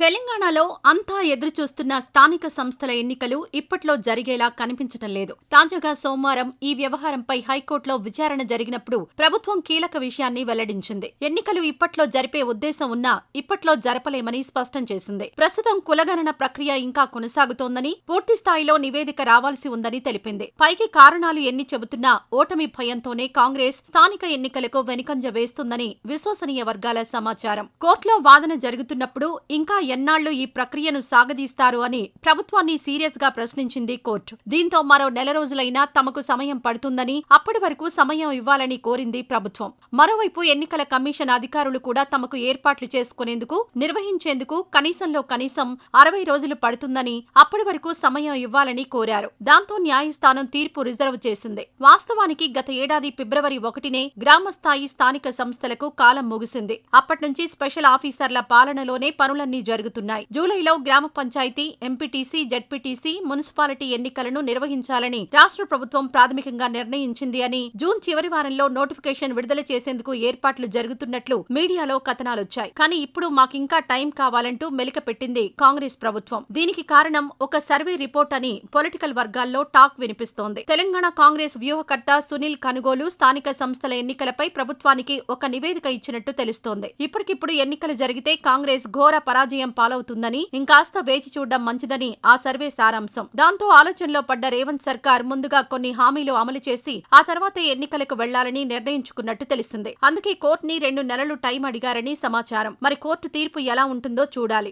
తెలంగాణలో అంతా ఎదురుచూస్తున్న స్థానిక సంస్థల ఎన్నికలు ఇప్పట్లో జరిగేలా కనిపించటం లేదు. తాజాగా సోమవారం ఈ వ్యవహారంపై హైకోర్టులో విచారణ జరిగినప్పుడు ప్రభుత్వం కీలక విషయాన్ని వెల్లడించింది. ఎన్నికలు ఇప్పట్లో జరిపే ఉద్దేశం ఉన్నా ఇప్పట్లో జరపలేమని స్పష్టం చేసింది. ప్రస్తుతం కులగణన ప్రక్రియ ఇంకా కొనసాగుతోందని పూర్తి స్థాయిలో నివేదిక రావాల్సి ఉందని తెలిపింది. పైకి కారణాలు ఎన్ని చెబుతున్నా ఓటమి భయంతోనే కాంగ్రెస్ స్థానిక ఎన్నికలకు వెనుకంజ వేస్తుందని విశ్వసనీయ వర్గాల సమాచారం. కోర్టులో వాదన జరుగుతున్నప్పుడు ఇంకా ఎన్నాళ్ళు ఈ ప్రక్రియను సాగదీస్తారు అని ప్రభుత్వాన్ని సీరియస్గా ప్రశ్నించింది కోర్టు. దీంతో మరో నెల రోజులైనా తమకు సమయం పడుతుందని అప్పటి వరకు సమయం ఇవ్వాలని కోరింది ప్రభుత్వం. మరోవైపు ఎన్నికల కమిషన్ అధికారులు కూడా తమకు ఏర్పాట్లు చేసుకునేందుకు నిర్వహించేందుకు కనీసంలో కనీసం అరవై రోజులు పడుతుందని అప్పటి వరకు సమయం ఇవ్వాలని కోరారు. దాంతో న్యాయస్థానం తీర్పు రిజర్వ్ చేసింది. వాస్తవానికి గత ఏడాది ఫిబ్రవరి ఒకటినే గ్రామస్థాయి స్థానిక సంస్థలకు కాలం ముగిసింది. అప్పట్నుంచి స్పెషల్ ఆఫీసర్ల పాలనలోనే పనులన్నీ జరుగుతున్నాయి జూలైలో గ్రామ పంచాయతీ ఎంపీటీసీ జడ్పీటీసీ మున్సిపాలిటీ ఎన్నికలను నిర్వహించాలని రాష్ట్ర ప్రభుత్వం ప్రాథమికంగా నిర్ణయించింది అని జూన్ చివరి వారంలో నోటిఫికేషన్ విడుదల చేసేందుకు ఏర్పాట్లు జరుగుతున్నట్లు మీడియాలో కథనాలొచ్చాయి. కానీ ఇప్పుడు మాకింకా టైం కావాలంటూ మెలిక పెట్టింది కాంగ్రెస్ ప్రభుత్వం. దీనికి కారణం ఒక సర్వే రిపోర్ట్ అని పొలిటికల్ వర్గాల్లో టాక్ వినిపిస్తోంది. తెలంగాణ కాంగ్రెస్ వ్యూహకర్త సునీల్ కనుగోలు స్థానిక సంస్థల ఎన్నికలపై ప్రభుత్వానికి ఒక నివేదిక ఇచ్చినట్టు తెలుస్తోంది. ఇప్పటికిప్పుడు ఎన్నికలు జరిగితే కాంగ్రెస్ ఘోర పరాజయం పాలవుతుందని ఇంకాస్త వేచి చూడడం మంచిదని ఆ సర్వే సారాంశం. దాంతో ఆలోచనలో పడ్డ రేవంత్ సర్కార్ ముందుగా కొన్ని హామీలు అమలు చేసి ఆ తర్వాత ఎన్నికలకు వెళ్ళాలని నిర్ణయించుకున్నట్టు తెలిసింది. అందుకే కోర్టుని రెండు నెలలు టైం అడిగారని సమాచారం. మరి కోర్టు తీర్పు ఎలా ఉంటుందో చూడాలి.